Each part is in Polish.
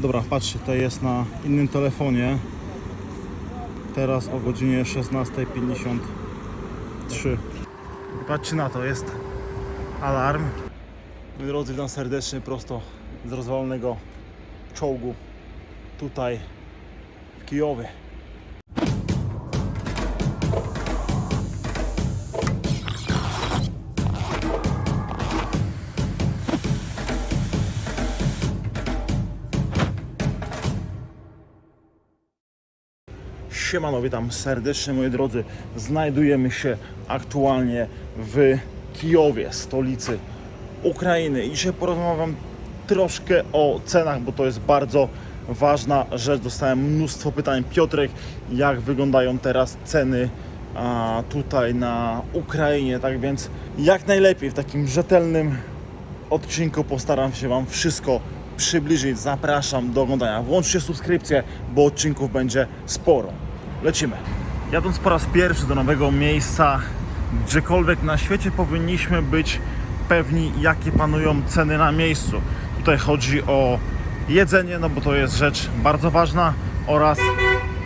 Dobra, patrzcie, to jest na innym telefonie. Teraz o godzinie 16.53. Patrzcie na to, jest alarm. Moi drodzy, witam serdecznie prosto z rozwalonego czołgu tutaj w Kijowie. Siemano, witam serdecznie moi drodzy. Znajdujemy się aktualnie w Kijowie, stolicy Ukrainy. I dzisiaj porozmawiam troszkę o cenach, bo to jest bardzo ważna rzecz. Dostałem mnóstwo pytań. Piotrek, jak wyglądają teraz ceny tutaj na Ukrainie? Tak więc jak najlepiej w takim rzetelnym odcinku postaram się Wam wszystko przybliżyć. Zapraszam do oglądania. Włączcie subskrypcję, bo odcinków będzie sporo. Lecimy. Jadąc po raz pierwszy do nowego miejsca, gdziekolwiek na świecie, powinniśmy być pewni, jakie panują ceny na miejscu. Tutaj chodzi o jedzenie, no bo to jest rzecz bardzo ważna, oraz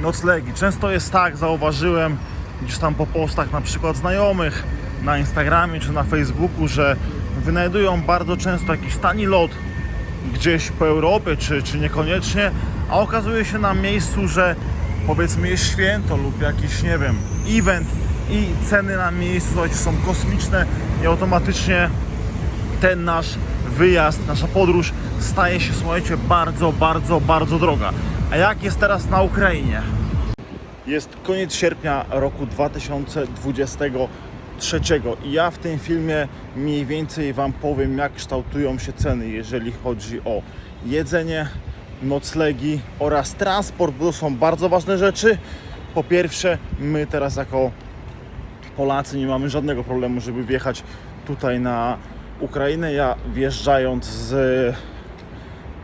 noclegi. Często jest tak, zauważyłem gdzieś tam po postach na przykład znajomych na Instagramie czy na Facebooku, że wynajdują bardzo często jakiś tani lot gdzieś po Europie, czy, czy niekoniecznie, a okazuje się na miejscu, że powiedzmy jest święto lub jakiś, nie wiem, event i ceny na miejscu słuchajcie, są kosmiczne i automatycznie ten nasz wyjazd, nasza podróż staje się, słuchajcie, bardzo, bardzo, bardzo droga. A jak jest teraz na Ukrainie? Jest koniec sierpnia roku 2023 i ja w tym filmie mniej więcej Wam powiem, jak kształtują się ceny, jeżeli chodzi o jedzenie, noclegi oraz transport, bo to są bardzo ważne rzeczy. Po pierwsze, my teraz jako Polacy nie mamy żadnego problemu, żeby wjechać tutaj na Ukrainę. Ja wjeżdżając z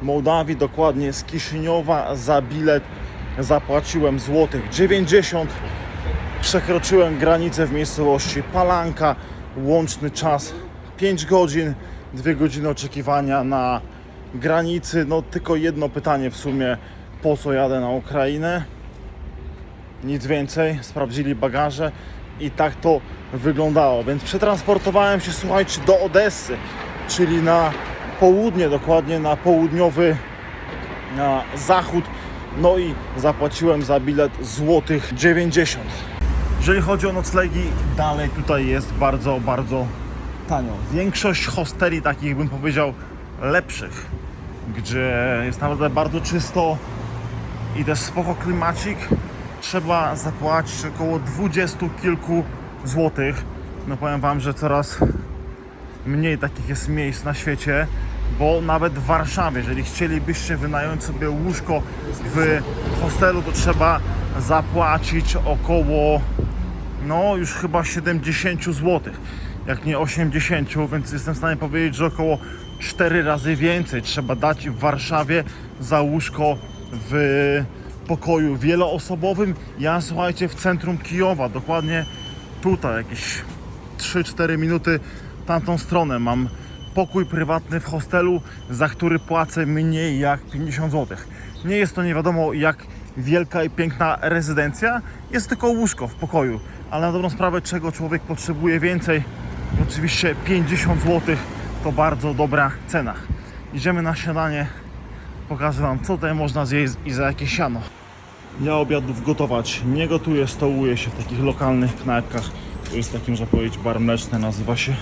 Mołdawii, dokładnie z Kiszyniowa, za bilet zapłaciłem złotych 90. Przekroczyłem granicę w miejscowości Palanka. Łączny czas 5 godzin, 2 godziny oczekiwania na granicy. No tylko jedno pytanie w sumie, po co jadę na Ukrainę? Nic więcej, sprawdzili bagaże i tak to wyglądało. Więc przetransportowałem się, słuchajcie, do Odessy, czyli na południe, dokładnie na południowy na zachód. No i zapłaciłem za bilet złotych 90. Jeżeli chodzi o noclegi, dalej tutaj jest bardzo, bardzo tanio. Większość hosteli takich bym powiedział lepszych, gdzie jest naprawdę bardzo czysto i też spoko klimacik. Trzeba zapłacić około 20 kilku złotych. No powiem Wam, że coraz mniej takich jest miejsc na świecie, bo nawet w Warszawie, jeżeli chcielibyście wynająć sobie łóżko w hostelu, to trzeba zapłacić około no już chyba 70 zł, jak nie 80, więc jestem w stanie powiedzieć, że około 4 razy więcej. Trzeba dać w Warszawie za łóżko w pokoju wieloosobowym. Ja słuchajcie w centrum Kijowa, dokładnie tutaj, jakieś 3-4 minuty tamtą stronę. Mam pokój prywatny w hostelu, za który płacę mniej jak 50 zł. Nie jest to nie wiadomo jak wielka i piękna rezydencja, jest tylko łóżko w pokoju, ale na dobrą sprawę czego człowiek potrzebuje więcej, oczywiście 50 zł to bardzo dobra cena. Idziemy na śniadanie, pokażę Wam co tutaj można zjeść i za jakie siano. Ja obiadów gotować nie gotuję, stołuję się w takich lokalnych knajpkach. To jest takim, że powiedzieć, bar mleczny, nazywa się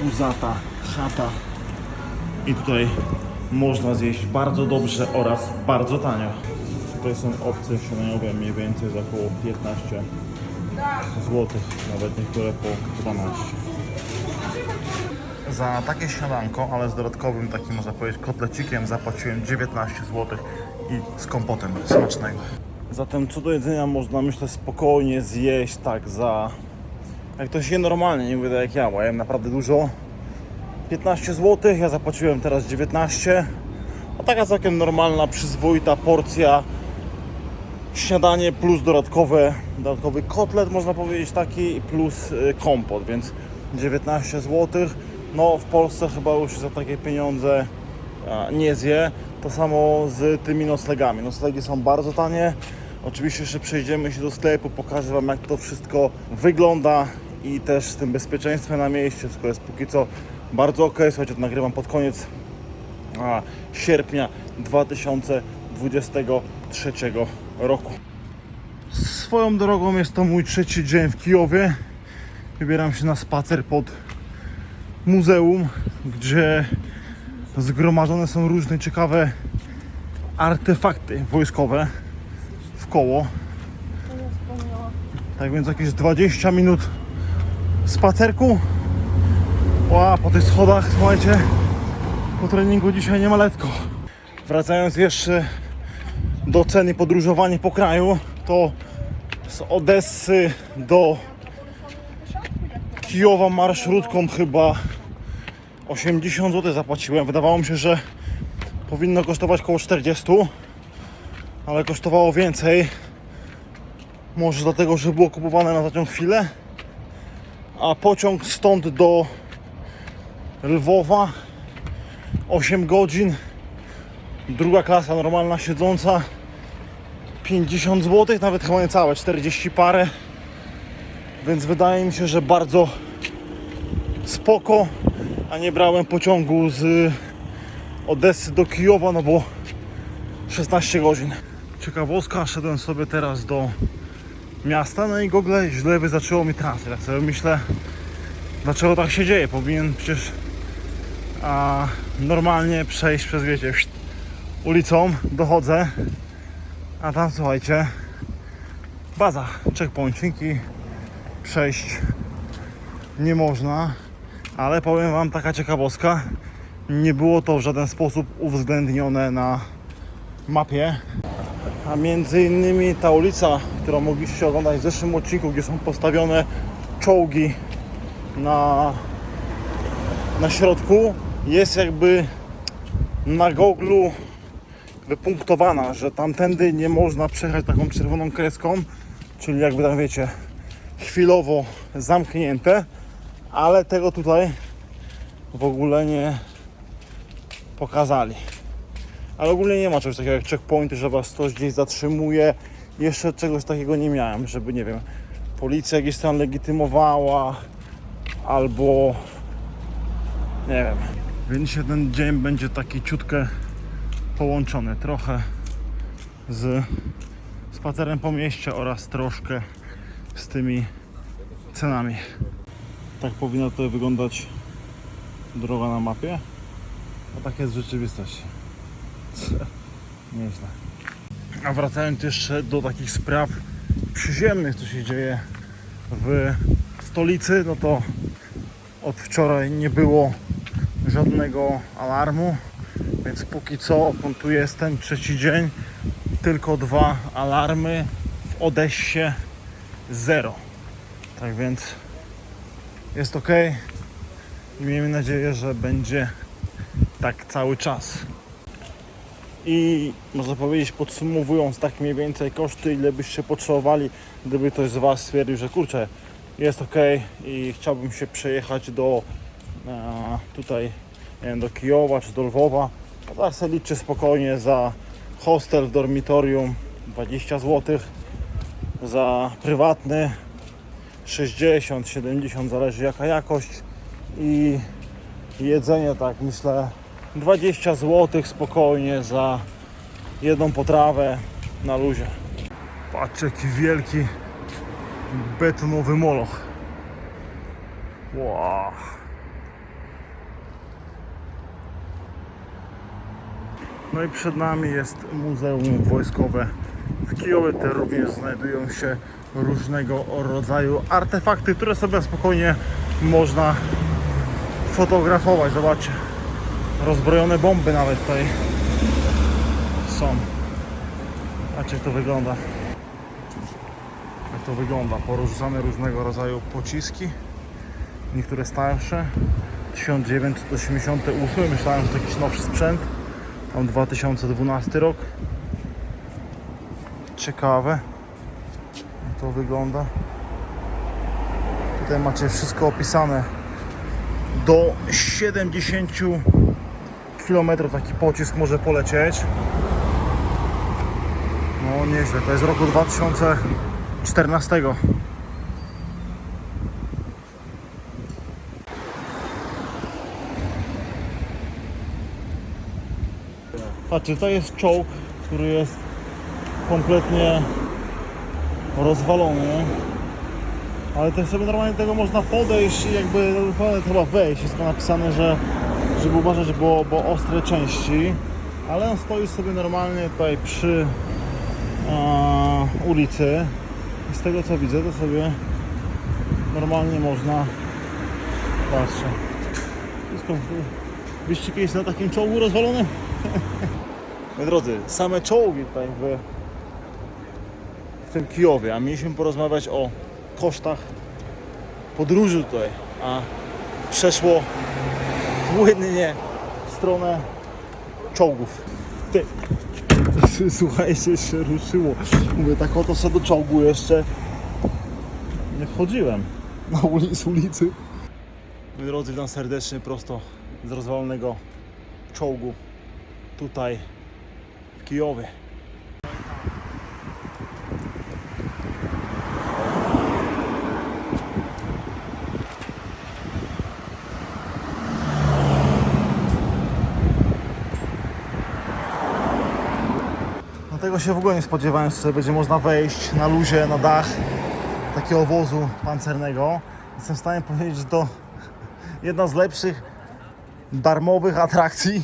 Puzata Chata. I tutaj można zjeść bardzo dobrze oraz bardzo tanio. Tutaj są opcje śniadaniowe mniej więcej za około 15 zł, nawet niektóre po 12. Za takie śniadanko, ale z dodatkowym takim można powiedzieć kotlecikiem zapłaciłem 19 zł i z kompotem smacznego. Zatem co do jedzenia można myślę spokojnie zjeść tak za jak to się normalnie, nie mówię jak ja, bo ja jem naprawdę dużo. 15 zł, ja zapłaciłem teraz 19. A taka całkiem normalna, przyzwoita porcja śniadanie plus dodatkowe, dodatkowy kotlet można powiedzieć taki plus y, kompot, więc 19 zł. No w Polsce chyba już za takie pieniądze nie zje. To samo z tymi noclegami. Noclegi są bardzo tanie. Oczywiście jeszcze przejdziemy się do sklepu, pokażę Wam jak to wszystko wygląda i też z tym bezpieczeństwem na mieście. Wszystko jest póki co bardzo ok. Słuchajcie, to nagrywam pod koniec a, sierpnia 2023 roku. Swoją drogą jest to mój trzeci dzień w Kijowie. Wybieram się na spacer pod muzeum, gdzie zgromadzone są różne ciekawe artefakty wojskowe w koło. Tak więc jakieś 20 minut spacerku. Ła, po tych schodach, słuchajcie, po treningu dzisiaj nie ma letko. Wracając jeszcze do ceny podróżowania po kraju, to z Odessy do Kijowa marszrutką chyba 80 zł zapłaciłem. Wydawało mi się, że powinno kosztować około 40, ale kosztowało więcej. Może dlatego, że było kupowane na taką chwilę. A pociąg stąd do Lwowa 8 godzin. Druga klasa normalna siedząca 50 zł, nawet chyba nie całe, 40 parę. Więc wydaje mi się, że bardzo spoko, a nie brałem pociągu z Odessy do Kijowa, no bo 16 godzin. Ciekawostka, szedłem sobie teraz do miasta, no i Google źle wyznaczyło mi trasę. Tak sobie myślę, dlaczego tak się dzieje? Powinien przecież a, normalnie przejść przez, wiecie, ulicą, dochodzę, a tam słuchajcie, baza, checkpointing i przejść nie można, ale powiem Wam taka ciekawostka, nie było to w żaden sposób uwzględnione na mapie. A między innymi ta ulica, którą mogliście oglądać w zeszłym odcinku, gdzie są postawione czołgi na, na środku, jest jakby na goglu wypunktowana, że tamtędy nie można przejechać taką czerwoną kreską, czyli jakby tam wiecie, chwilowo zamknięte, ale tego tutaj w ogóle nie pokazali. Ale ogólnie nie ma czegoś takiego jak checkpointy, że was ktoś gdzieś zatrzymuje. Jeszcze czegoś takiego nie miałem, żeby nie wiem, policja gdzieś tam legitymowała albo nie wiem. Więc ten dzień będzie taki ciutkę połączony trochę z spacerem po mieście oraz troszkę z tymi cenami. Tak powinna to wyglądać droga na mapie, a tak jest rzeczywistość. Nieźle. A wracając jeszcze do takich spraw przyziemnych, co się dzieje w stolicy, no to od wczoraj nie było żadnego alarmu, więc póki co, odkąd tu jestem, trzeci dzień, tylko dwa alarmy, w Odessie zero. Tak więc jest ok i miejmy nadzieję, że będzie tak cały czas. I można powiedzieć, podsumowując tak mniej więcej koszty, ile byście potrzebowali, gdyby ktoś z Was stwierdził, że kurczę, jest ok i chciałbym się przejechać do e, tutaj, wiem, do Kijowa czy do Lwowa, to tak sobie liczę spokojnie za hostel w dormitorium 20 zł, za prywatny 60, 70, zależy jaka jakość i jedzenie tak myślę 20 zł spokojnie za jedną potrawę na luzie. Patrzcie jaki wielki betonowy moloch. Wow. No i przed nami jest Muzeum Wojskowe w Kijowie. Te również znajdują się różnego rodzaju artefakty, które sobie spokojnie można fotografować. Zobaczcie, rozbrojone bomby nawet tutaj są. Patrzcie jak to wygląda. Jak to wygląda. Porzucane różnego rodzaju pociski. Niektóre starsze. 1988. Myślałem, że to jakiś nowszy sprzęt. Tam 2012 rok. Ciekawe. To wygląda. Tutaj macie wszystko opisane do 70 km taki pocisk może polecieć. No nieźle, to jest roku 2014. Patrzcie, to jest czołg, który jest kompletnie rozwalony. Ale też sobie normalnie tego można podejść i jakby no, chyba wejść. Jest tylko napisane, że żeby uważać, bo, bo ostre części. Ale on stoi sobie normalnie tutaj przy e, ulicy. I z tego co widzę, to sobie normalnie można. Patrzcie. Wszystko. Byście kiedyś na takim czołgu rozwalony? Moi drodzy, same czołgi tutaj w, w tym Kijowie, a mieliśmy porozmawiać o kosztach podróży tutaj, a przeszło płynnie w stronę czołgów. Ty, słuchajcie, się ruszyło. Mówię, tak oto sobie do czołgu jeszcze nie wchodziłem na ulicy. Z ulicy. Moi drodzy, witam serdecznie prosto z rozwalonego czołgu tutaj w Kijowie. Tego się w ogóle nie spodziewałem, że będzie można wejść na luzie, na dach takiego wozu pancernego. Jestem w stanie powiedzieć, że to jedna z lepszych darmowych atrakcji,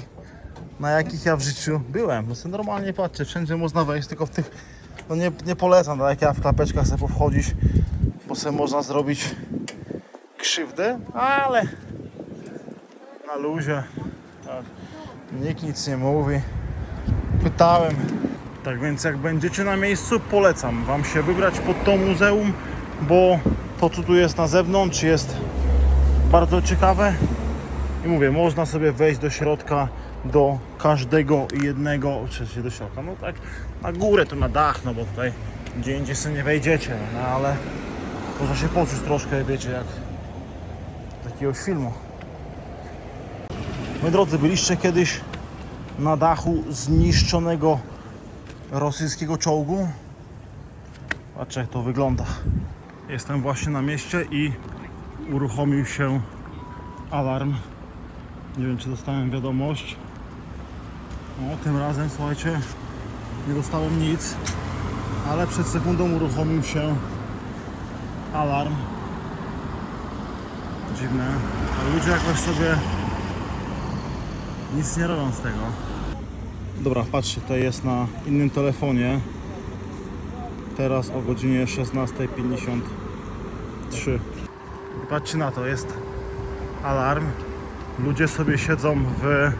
na jakich ja w życiu byłem. No sobie normalnie patrzcie, wszędzie można wejść, tylko w tych, no nie, nie polecam, tak jak ja w klapeczkach sobie powchodzić, bo sobie można zrobić krzywdę, ale na luzie, nikt nic nie mówi. Pytałem, tak więc jak będziecie na miejscu, polecam Wam się wybrać pod to muzeum, bo to co tu jest na zewnątrz jest bardzo ciekawe. I mówię, można sobie wejść do środka do każdego jednego, oczywiście do środka, no tak na górę, to na dach, no bo tutaj gdzie indziej sobie nie wejdziecie, no ale można się poczuć troszkę, wiecie, jak z jakiegoś filmu. Moi drodzy, byliście kiedyś na dachu zniszczonego rosyjskiego czołgu? Patrzcie jak to wygląda. Jestem właśnie na mieście i uruchomił się alarm. Nie wiem czy dostałem wiadomość. No, tym razem słuchajcie, nie dostałem nic, ale przed sekundą uruchomił się alarm. Dziwne. A ludzie jakoś sobie nic nie robią z tego. Dobra, patrzcie, to jest na innym telefonie. Teraz o godzinie 16.53. I Patrzcie na to, jest alarm. Ludzie sobie siedzą w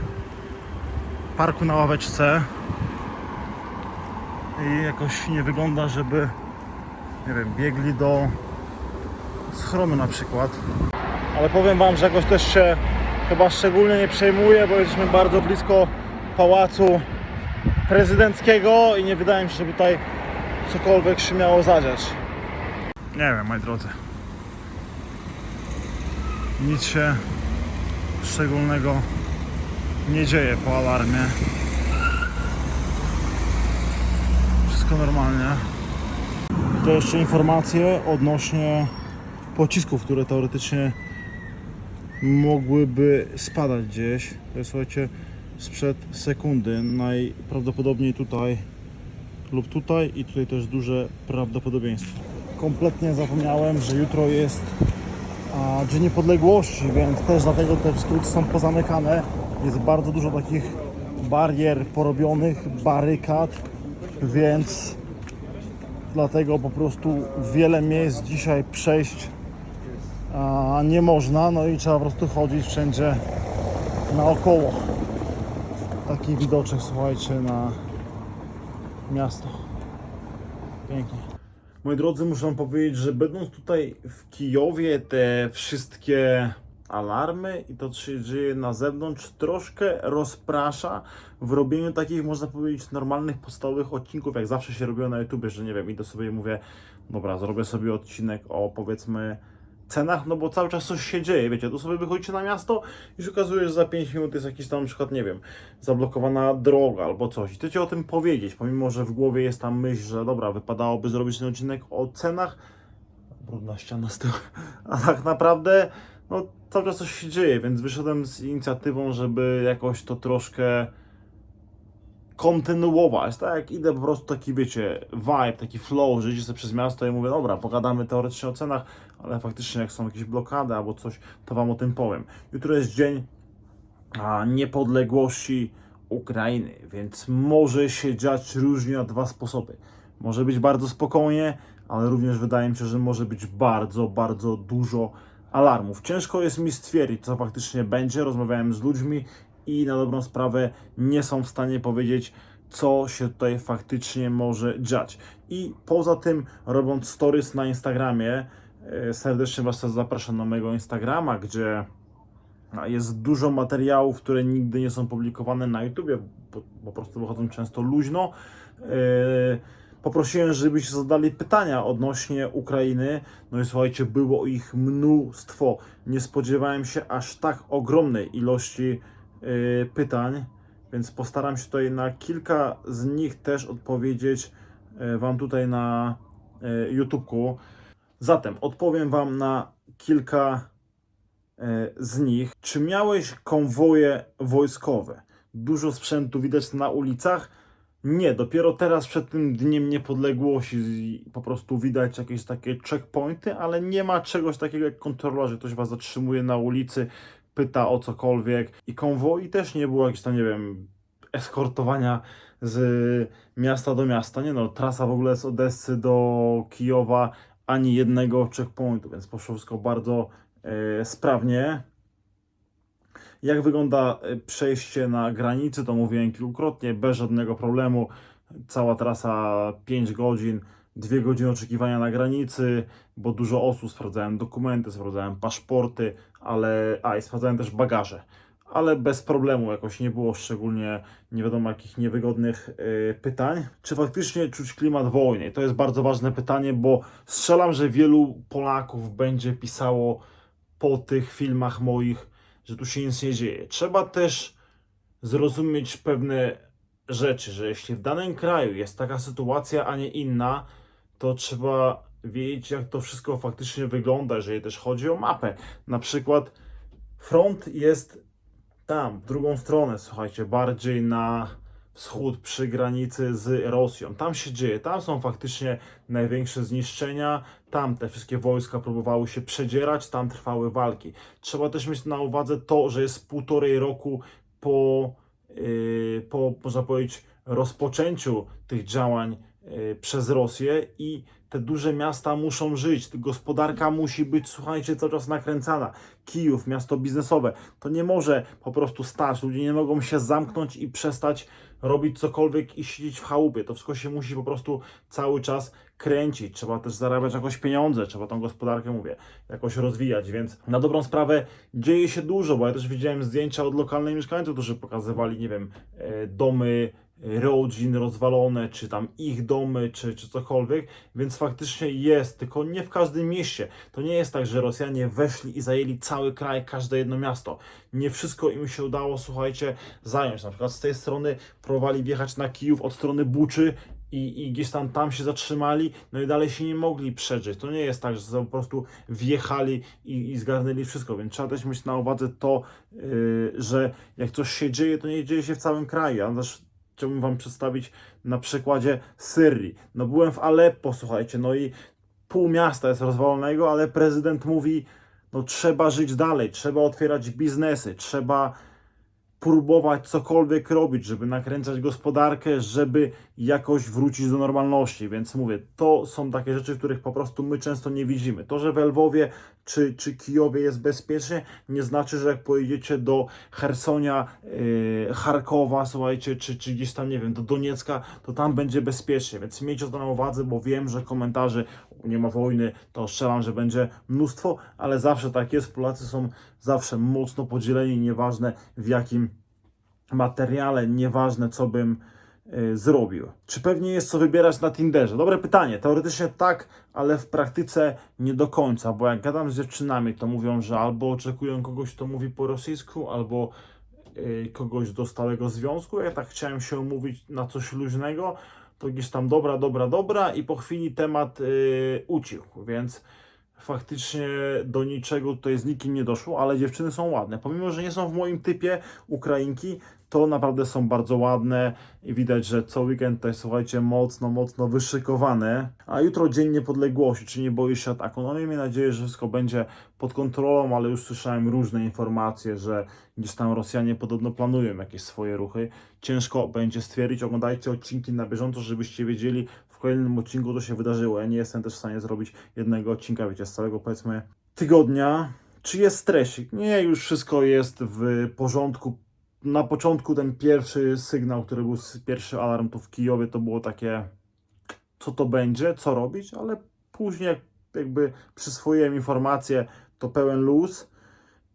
parku na ławeczce. I jakoś nie wygląda, żeby nie wiem, biegli do schronu na przykład. Ale powiem Wam, że jakoś też się chyba szczególnie nie przejmuję, bo jesteśmy bardzo blisko pałacu prezydenckiego i nie wydaje mi się, żeby tutaj cokolwiek się miało zadziać. Nie wiem, moi drodzy. Nic się szczególnego nie dzieje po alarmie. Wszystko normalnie. To jeszcze informacje odnośnie pocisków, które teoretycznie mogłyby spadać gdzieś. To jest słuchajcie sprzed sekundy. Najprawdopodobniej tutaj lub tutaj i tutaj też duże prawdopodobieństwo. Kompletnie zapomniałem, że jutro jest Dzień Niepodległości, więc też dlatego te skróty są pozamykane. Jest bardzo dużo takich barier porobionych, barykad, więc dlatego po prostu wiele miejsc dzisiaj przejść a, nie można, no i trzeba po prostu chodzić wszędzie naokoło. Taki widoczek, słuchajcie, na miasto. Pięknie. Moi drodzy, muszę wam powiedzieć, że będąc tutaj w Kijowie, te wszystkie alarmy i to, co się dzieje na zewnątrz, troszkę rozprasza w robieniu takich, można powiedzieć, normalnych, podstawowych odcinków, jak zawsze się robiło na YouTube, że nie wiem, idę sobie i mówię, dobra, zrobię sobie odcinek o powiedzmy cenach, no bo cały czas coś się dzieje, wiecie, tu sobie wychodzicie na miasto i się okazuje, że za 5 minut jest jakiś tam na przykład, nie wiem, zablokowana droga albo coś. I chcecie o tym powiedzieć, pomimo, że w głowie jest tam myśl, że dobra, wypadałoby zrobić ten odcinek o cenach, brudna ściana z tyłu, a tak naprawdę, no cały czas coś się dzieje, więc wyszedłem z inicjatywą, żeby jakoś to troszkę kontynuować, tak idę po prostu taki, wiecie, vibe, taki flow, że idzie sobie przez miasto i mówię, dobra, pogadamy teoretycznie o cenach, ale faktycznie jak są jakieś blokady albo coś, to Wam o tym powiem. Jutro jest dzień a, niepodległości Ukrainy, więc może się dziać różnie na dwa sposoby. Może być bardzo spokojnie, ale również wydaje mi się, że może być bardzo, bardzo dużo alarmów. Ciężko jest mi stwierdzić, co faktycznie będzie. Rozmawiałem z ludźmi i na dobrą sprawę nie są w stanie powiedzieć, co się tutaj faktycznie może dziać. I poza tym, robiąc stories na Instagramie, e, serdecznie Was zapraszam na mojego Instagrama, gdzie Jest dużo materiałów, które nigdy nie są publikowane na YouTubie, bo po prostu wychodzą często luźno. Yy, Poprosiłem, żebyście zadali pytania odnośnie Ukrainy. No i słuchajcie, było ich mnóstwo. Nie spodziewałem się aż tak ogromnej ilości pytań, więc postaram się tutaj na kilka z nich też odpowiedzieć yy, Wam tutaj na yy, YouTubeku. Zatem odpowiem Wam na kilka z nich. Czy miałeś konwoje wojskowe? Dużo sprzętu widać na ulicach? Nie, dopiero teraz przed tym Dniem Niepodległości po prostu widać jakieś takie checkpointy, ale nie ma czegoś takiego jak kontrola, że ktoś was zatrzymuje na ulicy, pyta o cokolwiek. I konwoi też nie było jakieś tam, nie wiem, eskortowania z miasta do miasta. Nie no, trasa w ogóle z Odessy do Kijowa ani jednego checkpointu, więc poszło wszystko bardzo e, sprawnie. Jak wygląda e, przejście na granicy, to mówiłem kilkukrotnie, bez żadnego problemu. Cała trasa 5 godzin, 2 godziny oczekiwania na granicy, bo dużo osób sprawdzałem dokumenty, sprawdzałem paszporty, ale a i sprawdzałem też bagaże. Ale bez problemu jakoś nie było szczególnie nie wiadomo jakich niewygodnych e, pytań. Czy faktycznie czuć klimat wojny? To jest bardzo ważne pytanie, bo strzelam, że wielu Polaków będzie pisało po tych filmach moich, że tu się nic nie dzieje. Trzeba też zrozumieć pewne rzeczy, że jeśli w danym kraju jest taka sytuacja, a nie inna, to trzeba wiedzieć, jak to wszystko faktycznie wygląda, jeżeli też chodzi o mapę. Na przykład front jest tam, w drugą stronę, słuchajcie, bardziej na wschód przy granicy z Rosją. Tam się dzieje, tam są faktycznie największe zniszczenia, tam te wszystkie wojska próbowały się przedzierać, tam trwały walki. Trzeba też mieć na uwadze to, że jest półtorej roku po, yy, po można powiedzieć, rozpoczęciu tych działań yy, przez Rosję i te duże miasta muszą żyć, gospodarka musi być, słuchajcie, cały czas nakręcana. Kijów, miasto biznesowe, to nie może po prostu stać, ludzie nie mogą się zamknąć i przestać robić cokolwiek i siedzieć w chałupie. To wszystko się musi po prostu cały czas kręcić. Trzeba też zarabiać jakoś pieniądze, trzeba tą gospodarkę, mówię, jakoś rozwijać, więc na dobrą sprawę dzieje się dużo, bo ja też widziałem zdjęcia od lokalnych mieszkańców, którzy pokazywali, nie wiem, e, domy rodzin rozwalone, czy tam ich domy, czy, czy cokolwiek, więc faktycznie jest, tylko nie w każdym mieście. To nie jest tak, że Rosjanie weszli i zajęli cały kraj, każde jedno miasto. Nie wszystko im się udało, słuchajcie, zająć. Na przykład z tej strony próbowali wjechać na Kijów od strony Buczy i, i gdzieś tam tam się zatrzymali, no i dalej się nie mogli przedrzeć. To nie jest tak, że po prostu wjechali i, i zgarnęli wszystko, więc trzeba też mieć na uwadze to, yy, że jak coś się dzieje, to nie dzieje się w całym kraju. Ja też chciałbym Wam przedstawić na przykładzie Syrii. No byłem w Aleppo, słuchajcie, no i pół miasta jest rozwalonego, ale prezydent mówi, no trzeba żyć dalej, trzeba otwierać biznesy, trzeba próbować cokolwiek robić, żeby nakręcać gospodarkę, żeby jakoś wrócić do normalności. Więc mówię, to są takie rzeczy, których po prostu my często nie widzimy. To, że w Lwowie czy, czy Kijowie jest bezpiecznie, nie znaczy, że jak pojedziecie do Hersonia, yy, Charkowa, słuchajcie, czy, czy gdzieś tam, nie wiem, do Doniecka, to tam będzie bezpiecznie. Więc miejcie to na uwadze, bo wiem, że komentarzy nie ma wojny, to strzelam, że będzie mnóstwo, ale zawsze tak jest. Polacy są zawsze mocno podzieleni, nieważne w jakim materiale, nieważne co bym zrobił. Czy pewnie jest co wybierać na Tinderze? Dobre pytanie. Teoretycznie tak, ale w praktyce nie do końca, bo jak gadam z dziewczynami, to mówią, że albo oczekują kogoś, kto mówi po rosyjsku, albo y, kogoś do stałego związku. Ja tak chciałem się umówić na coś luźnego, to gdzieś tam dobra, dobra, dobra i po chwili temat y, ucichł, więc faktycznie do niczego tutaj z nikim nie doszło, ale dziewczyny są ładne. Pomimo, że nie są w moim typie Ukrainki, to naprawdę są bardzo ładne i widać, że co weekend to jest, słuchajcie, mocno, mocno wyszykowane. A jutro Dzień Niepodległości, czy nie boisz się ataku? No miejmy nadzieję, że wszystko będzie pod kontrolą, ale już słyszałem różne informacje, że gdzieś tam Rosjanie podobno planują jakieś swoje ruchy. Ciężko będzie stwierdzić, oglądajcie odcinki na bieżąco, żebyście wiedzieli w kolejnym odcinku, co się wydarzyło. Ja nie jestem też w stanie zrobić jednego odcinka, wiecie, z całego powiedzmy tygodnia. Czy jest stresik? Nie, już wszystko jest w porządku. Na początku ten pierwszy sygnał, który był pierwszy alarm tu w Kijowie, to było takie, co to będzie, co robić, ale później jak jakby przyswoiłem informacje, to pełen luz.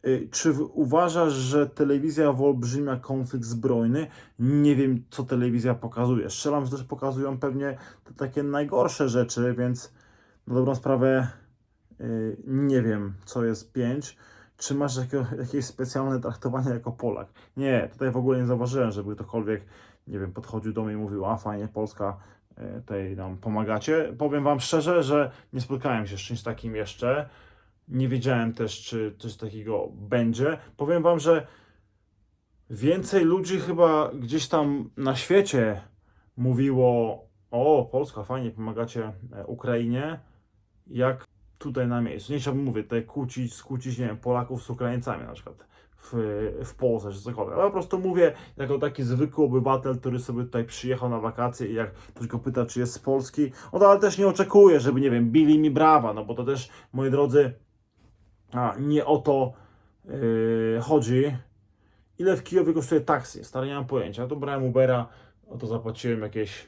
Y, Czy uważasz, że telewizja wyolbrzymia konflikt zbrojny? Nie wiem, co telewizja pokazuje. Strzelam, że też pokazują pewnie te takie najgorsze rzeczy, więc na dobrą sprawę y, nie wiem, co jest 5. Czy masz jakieś specjalne traktowanie jako Polak? Nie, tutaj w ogóle nie zauważyłem, żeby ktokolwiek, nie wiem, podchodził do mnie i mówił, a fajnie, Polska, y, tutaj nam pomagacie. Powiem Wam szczerze, że nie spotkałem się z czymś takim jeszcze. Nie wiedziałem też, czy coś takiego będzie. Powiem Wam, że więcej ludzi chyba gdzieś tam na świecie mówiło: O, Polska, fajnie, pomagacie e, Ukrainie, jak tutaj na miejscu. Nie chciałbym, mówię, tutaj kłócić, skłócić, nie wiem, Polaków z Ukraińcami na przykład w, w Polsce czy cokolwiek. Ale po prostu mówię jako taki zwykły obywatel, który sobie tutaj przyjechał na wakacje i jak ktoś go pyta, czy jest z Polski, no to ale też nie oczekuję, żeby, nie wiem, bili mi brawa, no bo to też, moi drodzy, a, nie o to yy, chodzi. Ile w Kijowie kosztuje taksy? Stary, nie mam pojęcia. Ja to brałem Ubera, o to zapłaciłem jakieś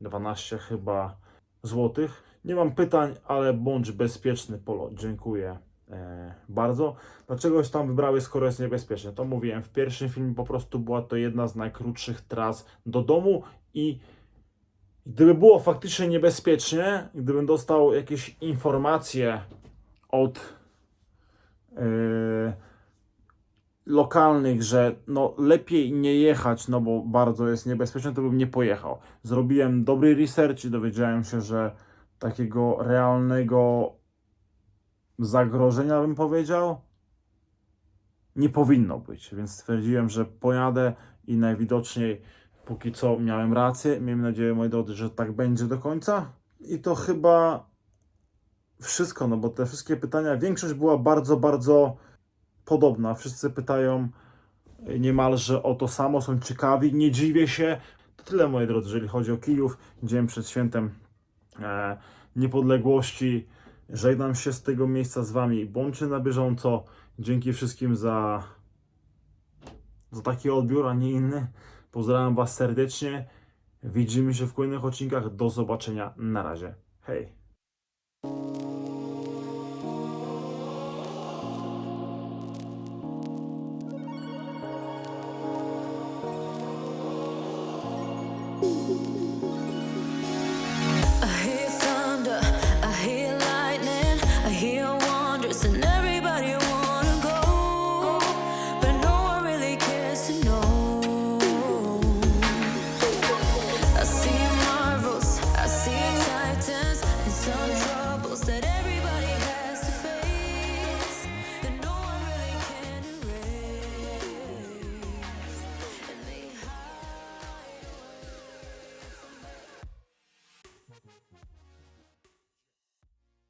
12 chyba złotych. Nie mam pytań, ale bądź bezpieczny polot. Dziękuję e, bardzo. Dlaczegoś tam wybrałeś, skoro jest niebezpieczne? To mówiłem w pierwszym filmie, po prostu była to jedna z najkrótszych tras do domu i gdyby było faktycznie niebezpiecznie, gdybym dostał jakieś informacje od yy, lokalnych, że no lepiej nie jechać, no bo bardzo jest niebezpieczne, to bym nie pojechał. Zrobiłem dobry research i dowiedziałem się, że takiego realnego zagrożenia, bym powiedział, nie powinno być. Więc stwierdziłem, że pojadę i najwidoczniej póki co miałem rację. Miejmy nadzieję, moi drodzy, że tak będzie do końca. I to chyba wszystko, no bo te wszystkie pytania, większość była bardzo, bardzo podobna. Wszyscy pytają niemalże o to samo, są ciekawi, nie dziwię się. To tyle, moi drodzy, jeżeli chodzi o Kijów. Dzień przed świętem niepodległości. Żegnam się z tego miejsca z Wami. Bądźcie na bieżąco. Dzięki wszystkim za, za taki odbiór, a nie inny. Pozdrawiam Was serdecznie. Widzimy się w kolejnych odcinkach. Do zobaczenia. Na razie. Hej.